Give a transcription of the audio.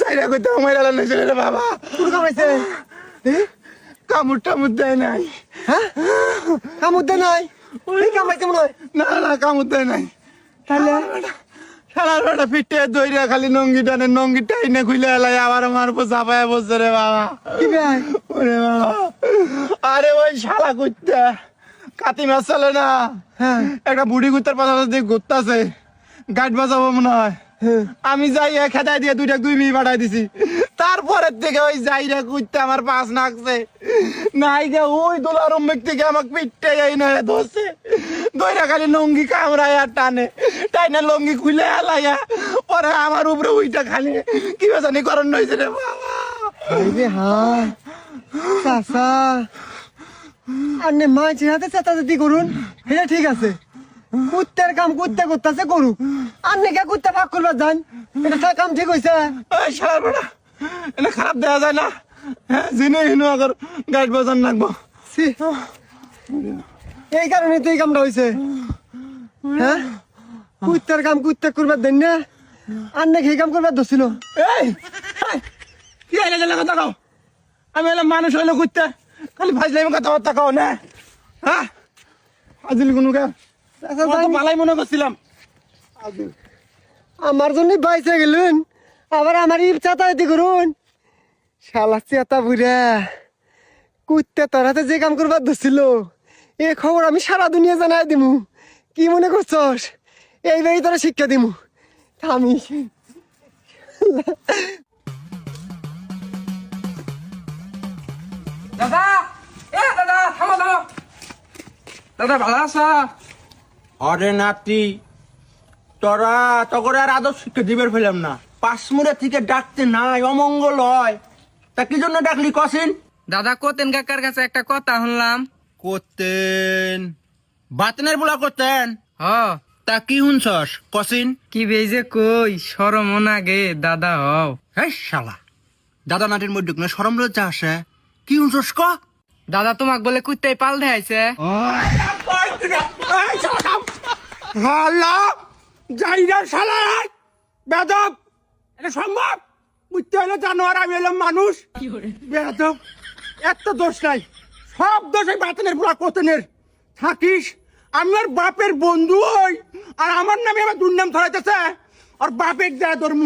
সাইরা কইতে আমার এলান ছিল রে বাবা। কোন কামাইছে কামড় টামুর দেয় নাই। হ্যাঁ? কামুর দে নাই? এই কামাইছে মনে হয়। না না কামড় দেয় নাই। তাহলে? খেলার বেটা ফিটে দইরা খালি নঙ্গি টানে নঙ্গি টাইনে খুলে এলাই আবার আমার উপর চাপায় বসছে রে বাবা। ওরে বাবা। আরে ওই শালা কুত্তা কাতি মাছ চলে না। হ্যাঁ। একটা বুড়ি কুত্তার পাশাপাশি দিয়ে ঘুরতাছে গাইড বাজাবো মনে হয়। হ্যাঁ। আমি যাই খেদাই দিয়ে দুইটা দুই মিনিট পাঠাই দিছি। তারপরের থেকে ওই যাইরা কুত্তা আমার পাশ নাকছে। নাই গে ওই দোলার উম্মেক থেকে আমাকে পিটতে যাই না ধরছে। দইরা খালি লঙ্গি কামড়ায় আর টানে। টাইনে লঙ্গি খুলে আলাইয়া পরে আমার উপরে ওইটা খালি। কি জানি করণ হয়েছে রে বাবা। রে হ্যাঁ চাচা। আনে মাছ হাতে চেতা চেতি করুন। এটা ঠিক আছে। কুত্তের কাম কুত্তে করতেছে করুক আন্নে কে কুত্তে ভাগ করবার যান? এটা তার কাম ঠিক হয়েছে ওই শালার বেটা এটা খারাপ দেওয়া যায় না। হ্যাঁ জিনে হিনু আগর গাইড বাজার নাকবো। ছি। এই কারণে তো এই কামটা হয়েছে হ্যাঁ? কুত্তের কাম কুত্তে করবার দেন না? আন্নে সেই কাম করবার ধরছিল? এই কি আইলে গেলে কথা কও? আমি এলাম মানুষ হইলে করতে খালি ফাইজলাম কথাবার্তা কও না? হ্যাঁ? আজিল কোনো কে আচ্ছা, মনে করছিলাম। আমার জন্য বাইসে গেলুন আবার আমার ইপ চাতাইতি করুন। শালা চেতা বুড়া কুত্তে তোর হাতে যে কাম করবার ধরছিল এ খবর আমি সারা দুনিয়া জানাই দিমু। কি মনে করছস? এইভাবেই তোরা শিক্ষা দিমু। থামি। দাদা এ দাদা থামো থামো দাদা ভালো আছো? আরে নাতি তোরা তগরে আর আদর শিক্ষা দিবের ফেলাম না। পাঁচমুড়ে থেকে ডাকতে নাই অমঙ্গল হয়। তা কি জন্য ডাকলি কসিন? দাদা কোতেন কাকার কাছে একটা কথা শুনলাম। করতেন বাতনের বলা করতেন হ। তা কি শুনছস কসিন? কি বেজে কই সরম নাগে দাদা হও। হ্যাঁ শালা দাদা নাটির মধ্যে কোনো সরম লজ্জা আসে? কি শুনছস ক? দাদা তোমাক বলে কুত্তাই পাল দেখাইছে। হাল্লা যাইরা শালা বেদব। এটা সম্ভব? বুঝতে হলে জানোয়ার আমি এলাম মানুষ। বেদব দোষ নাই। সব দোষ এই বাতনের পুরা কোতনের? থাকিস আমার বাপের বন্ধু হই আর আমার নামে আমার দুর্নাম ধরাইতেছে আর বাপের দেয় ধর্ম।